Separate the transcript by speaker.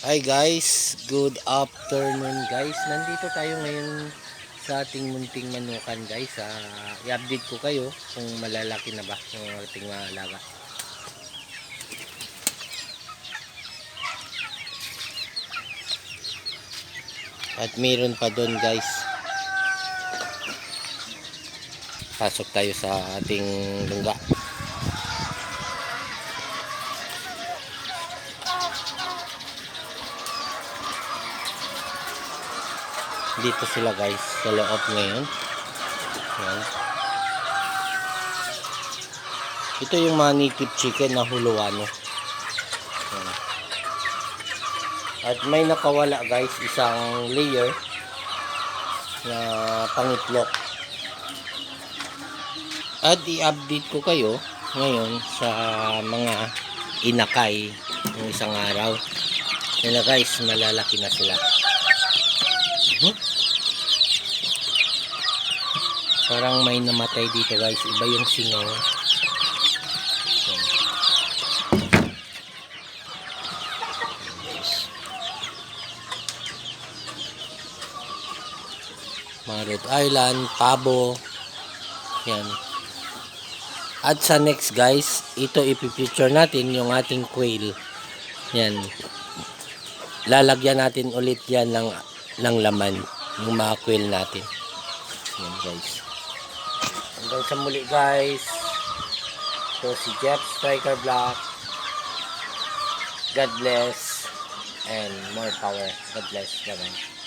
Speaker 1: Hi guys, good afternoon guys. Nandito tayo ngayon sa ating munting manukan guys. Ah, i-update ko kayo kung malalaki na ba yung ating mga alaga. At meron pa doon guys. Pasok tayo sa ating lungga. Dito sila guys sa loob ngayon. Yan. Ito yung mga native chicken na huluano. Yan. At may nakawala guys isang layer na pangitlok. At i-update ko kayo ngayon sa mga inakay ng isang araw. Na guys, malalaki na sila. Hmm? Parang may namatay dito guys. Iba yung singaw. Mga Rhode Island, Pabo. Yan. At sa next guys, ito ipipicture natin yung ating quail. Yan. Lalagyan natin ulit yan ng ng laman yung mga quail natin. Yan guys. Hanggang sa muli guys. So si Jeff Striker Black. God bless and more power. God bless. Bye-bye.